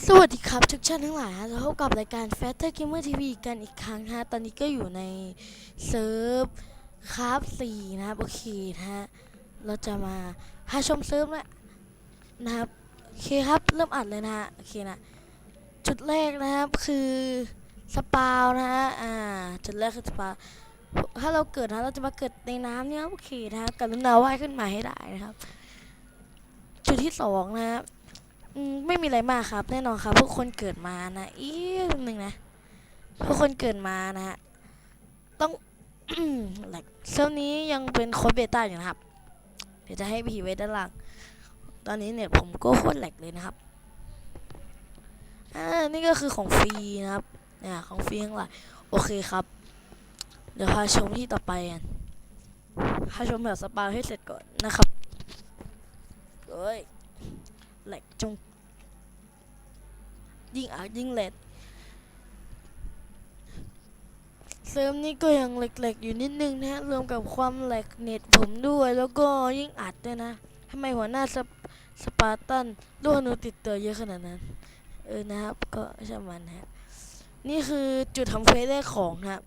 สวัสดีครับทุกท่านทั้งหลายฮะเราพบกับรายการ f a t t e r Gamer TV กันอีกครั้งฮะ ตอนนี้ก็อยู่ในเซิร์ฟคราฟสี่นะครับ โอเคนะฮะ เราจะมาพาชมเซิร์ฟแล้วนะครับ โอเคครับ เริ่มอัดเลยนะฮะ โอเคนะ จุดแรกนะครับคือสปาวนะฮะ อ่า จุดแรกคือสปาวถ้าเราเกิดนะ เราจะมาเกิดในน้ำเนี่ย โอเคนะฮะกรุณาว่ายขึ้นมาให้ได้นะครับ จุดที่สองนะครับ ไม่มีอะไรมากครับ แน่นอนครับพวกคนเกิดมานะอีกหนึ่งนะพวกคนเกิดมานะฮะต้องแหลกเซลนี้ยังเป็นโค้ดเบต้าอยู่นะครับ เดี๋ยวจะให้พีไว้ด้านล่าง ตอนนี้เน็ตผมก็โคตรแหลกเลยนะครับอ่านี่ก็คือของฟรีนะครับเนี่ยของฟรีทั้งหลายโอเคครับ เดี๋ยวพาชมที่ต่อไปกันพาชมแบบสปาให้เสร็จก่อนนะครับเอ้ย แหลกจงยิ่งอาจยิ่งแหลกเซิร์ฟนี่ก็ยังแหลกๆอยู่นิดนึงนะฮะรวมกับความแหลกเน็ตผมด้วย แล้วก็ยิ่งอัดด้วยนะทำไมหัวหน้าสปสปาร์ตันลูกหนูติดตัวเยอะขนาดนั้น เออนะครับ ก็ช่างมันนะฮะ นี่คือจุดทำเควสแรกของนะครับ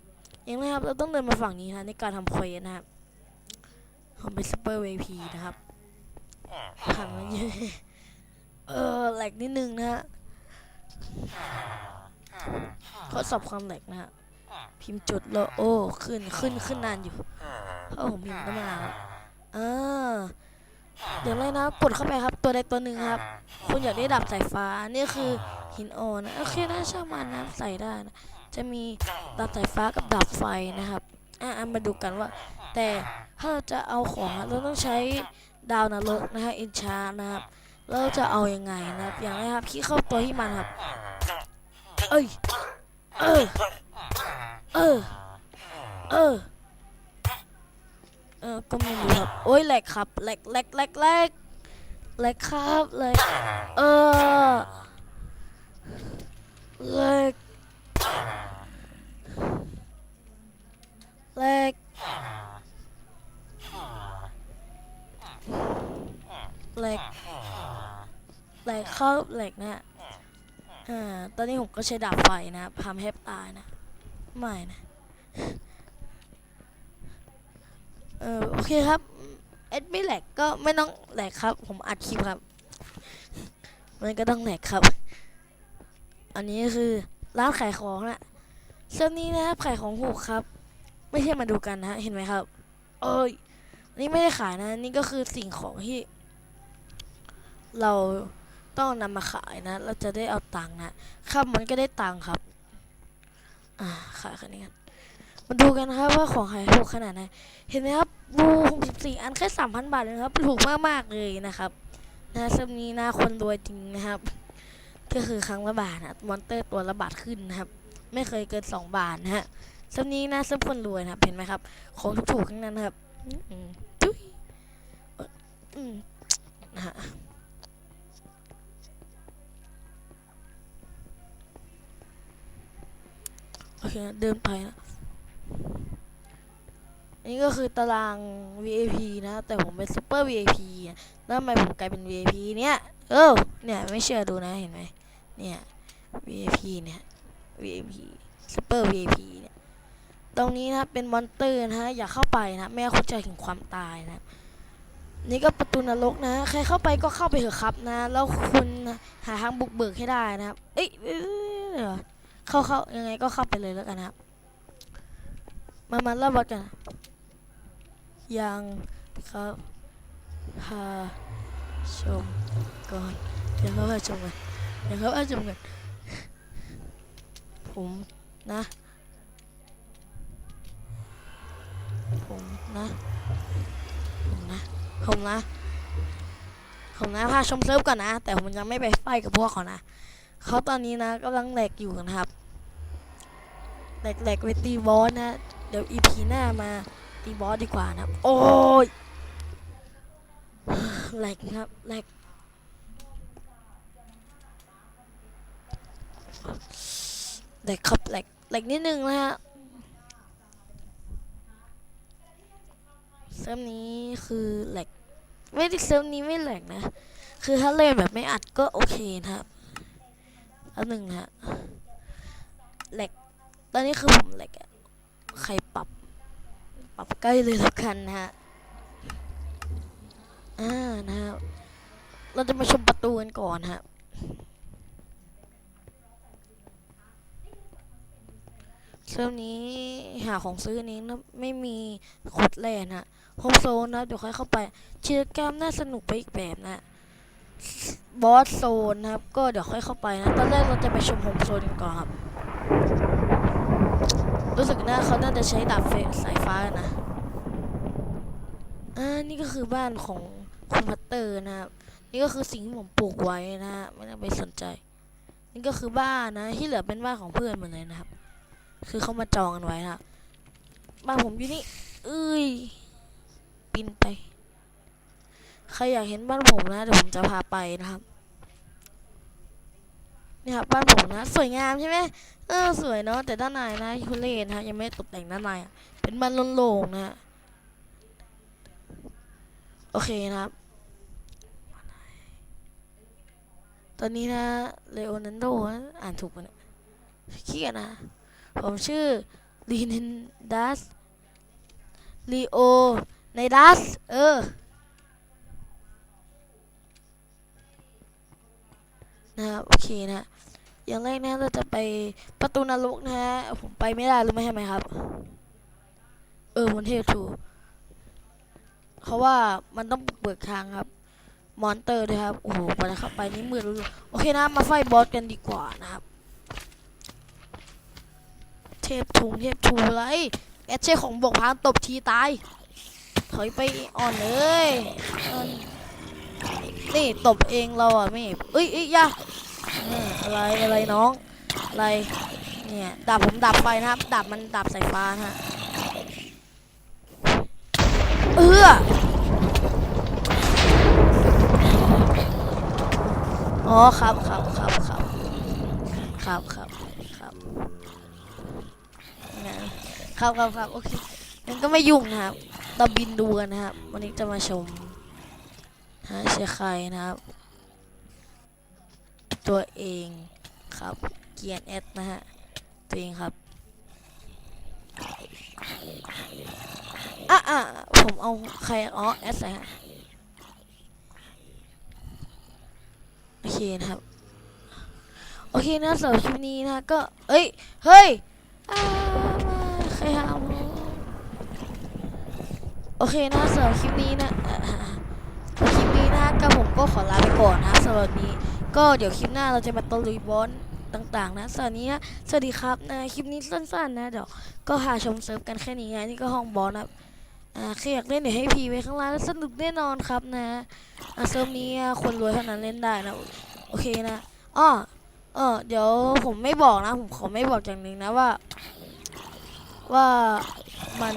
ยังนะครับ เราต้องเดินมาฝั่งนี้นะในการทำเควสนะครับผมเป็นซูเปอร์เวพีนะครับผ่านมาเยอะ เออแหลกนิดนึงนะฮะทดสอบความแหลกนะฮะพิมพ์จุดแล้วโอ้ขึ้นขึ้นขึ้นนานอยู่เพราะผมพิมพ์ตั้งนาแล้วอ่าเดี๋ยวเลยนะกดเข้าไปครับตัวใดตัวหนึ่งครับ คุณอยากได้ดับสายฟ้านี่คือหินอ่อนนะโอเคนะช่างมันนะใส่ได้นะจะมีดับสายฟ้ากับดับไฟนะครับอะมาดูกันว่า แต่ถ้าเราจะเอาของเราต้องใช้ดาวนรกนะฮะอินชานะครับ เราจะเอายังไงนะครับ อย่างแรกครับพี่เข้าตัวที่มันครับ เอ้ย เออ เออ เออ เออ ก็ไม่รู้ครับ โอ้ยแหลกครับแหลกแหลกแหลกแหลกแหลกครับแหลกเออแหลกแหลกแหลก แหลกเข้าแหลกนะอ่าตอนนี้ผมก็ใช้ดาบไฟนะครับทำให้ตายนะ ไม่นะ เออโอเคครับเอ็ดไม่แหลกก็ไม่ต้องแหลกครับ ผมอัดคลิปครับ มันก็ต้องแหลกครับ อันนี้คือร้านขายของนะเส้นนี้นะครับขายของถูกครับ ไม่ใช่มาดูกันนะเห็นไหมครับ เอ้ยนี่ไม่ได้ขายนะ นี่ก็คือสิ่งของที่ เรา ต้องนำมาขายนะเราจะได้เอาตังค์นะครับมันก็ได้ตังค์ครับ อ่าขายคันนี้กันมาดูกันนะครับว่าของขายถูกขนาดไหนเห็นไหมครับบู64อันแค่3,000บาทเองครับถูกมากๆเลยนะครับนะซึ่งนี้หน้าคนรวยจริงนะครับ ก็คือครั้งละบาทนะมอนเตอร์ตัวละบาทขึ้นนะครับ ไม่เคยเกิน2บาทนะฮะซึ่งนี้น้าซึ่งคนรวยนะครับเห็นไหมครับ ของถูกๆทั้งนั้นครับอืมจุ๊ยเอ่ออืมนะฮะ เคเดินไปนะนนี้ก็คือตาราง VIP นะ แต่ผมเป็นซูเปอร์ VIP อะแล้วทำไมผมกลายเป็น VIP เนี่ย เออเนี่ย ไม่เชื่อดูนะ เห็นไหมเนี่ย VIP เนี่ย VIP ซูเปอร์ VIP เนี่ย ตรงนี้นะ เป็นมอนเตอร์นะฮะ อย่าเข้าไปนะ ไม่งั้นคุณจะถึงความตายนะ นี่ก็ประตูนรกนะ ใครเข้าไปก็เข้าไปเถอะครับนะ แล้วคุณหาทางบุกเบิกให้ได้นะครับ เอ้ยเอ้ยเดี๋ยว เข้าเข้ายังไงก็เข้าไปเลยแล้วกันครับมามาเล่าบทกันยังครับพาชมก่อนเดี๋ยวเขาพาชมกันเดี๋ยวเขาพาชมกันผมนะ ผมนะผมนะผมนะผมนะพาชมเซิร์ฟก่อนนะ แต่ผมยังไม่ไปไฟกับพวกเขานะ เขาตอนนี้นะกำลังแหลกอยู่นะครับแหลกแหลกไปตีบอสนะ เดี๋ยวอีพีหน้ามาตีบอสดีกว่านะครับโอ้ยแหลกครับแหลกแหลกครับแหลกแหลกนิดนึงนะฮะเซิร์ฟนี้คือแหลกไม่ได้เซิร์ฟนี้ไม่แหลกนะ คือถ้าเล่นแบบไม่อัดก็โอเคนะครับ อันหนึ่งฮะแหลกตอนนี้คือผมแหลกอะใครปรับ ปรับใกล้เลยแล้วกันนะฮะ อ่านะฮะเราจะมาชมประตูกันก่อนฮะ เซิร์ฟนี้หาของซื้อนี้นะไม่มีขุดแร่นะโฮมโซนนะ เดี๋ยวค่อยเข้าไปกิจกรรมน่าสนุกไปอีกแบบนะ บอสโซนนะครับ ก็เดี๋ยวค่อยเข้าไปนะ ตอนแรกเราจะไปชมโฮมโซนกันก่อนครับ รู้สึกนะเขาน่าจะใช้ดาบเฟสายฟ้านะ อ่า นี่ก็คือบ้านของคุณพัตเตอร์นะครับ นี่ก็คือสิ่งที่ผมปลูกไว้นะฮะ ไม่ต้องไปสนใจ นี่ก็คือบ้านนะ ที่เหลือเป็นบ้านของเพื่อนหมดเลยนะครับ คือเขามาจองกันไว้นะ บ้านผมอยู่นี่ เอ้ยปีนไป ใครอยากเห็นบ้านผมนะเดี๋ยวผมจะพาไปนะครับนี่ครับบ้านผมนะ สวยงามใช่ไหมเออสวยเนาะแต่ด้านในนะคุณเล่นะฮะยังไม่ตกแต่งด้านในเป็นบ้านโล่งๆนะฮะโอเคนะครับ ตอนนี้นะเลโอนันโดอ่านถูกปะเนี่ยขี้เกียจนะ ผมชื่อลีนินดัสลีโอในดัส เออ นะครับโอเคนะอย่างแรกนะเราจะไปประตูนรกนะฮะผมไปไม่ได้รู้ไหมใช่ไหมครับ เออมันเทถูกเพราะว่ามันต้องเปิดทางครับ มอนเตอร์ด้วยครับ โอ้โหไปแล้วเข้าไปนี่มืดรู้โอเคนะ มาไฟบอสกันดีกว่านะครับ เทพทุงเทพชูไรแอดเช่ของบกพานตบทีตายถอยไปอ่อนเลย นี่ตบเองเราอะไม่เอ้ยเอ้ยยาอะไรอะไรน้องอะไรเนี่ยดาบผมดับไปนะครับดาบมันดับสายฟ้าฮะเอออ๋อครับครับครับครับครับครับครับนะครับครับครับโอเคงั้นก็ไม่ยุ่งนะครับเราบินดูกันนะครับ วันนี้จะมาชม ฮะเชียร์ใครนะครับ ตัวเองครับเกียนเอสนะฮะ ตัวเองครับอะอะผมเอาใครอ๋อเอสฮะโอเคนะครับ โอเคนะสำหรับคลิปนี้นะก็เอ้ย เฮ้ยอาใครหาโอเคนะสำหรับคลิปนี้นะ ก็ผมก็ขอลาไปก่อนนะสำหรับนี้ ก็เดี๋ยวคลิปหน้าเราจะมาตะลุยบอลต่างๆ นะสวันนี้นะสวัสดีครับนะคลิปนี้สั้นๆ นะเดี๋ยวก็หาชมเซิร์ฟกันแค่นี้นะนี่ก็ห้องบอลนะอ่าใครอยากเล่นเดี๋ยวให้พีไว้ข้างล่างสนุกแน่นอนครับนะอ่าเซิร์ฟนี้คนรวยเท่านั้นเล่นได้นะโอเคนะอ้อเออเดี๋ยวผมไม่บอกนะ ผมขอไม่บอกอย่างหนึ่งนะว่า ว่ามัน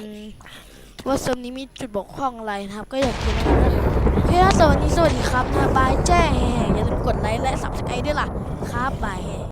ว่าเซิร์ฟนี้มีจุดบกพร่องอะไรนะครับ ก็อยากกินนะ นะสวัสดีสวัสดีครับนะบายแจ้งแห่ๆอย่าลืมกดไลค์และสับสไครต์ด้วยล่ะ ครับบาย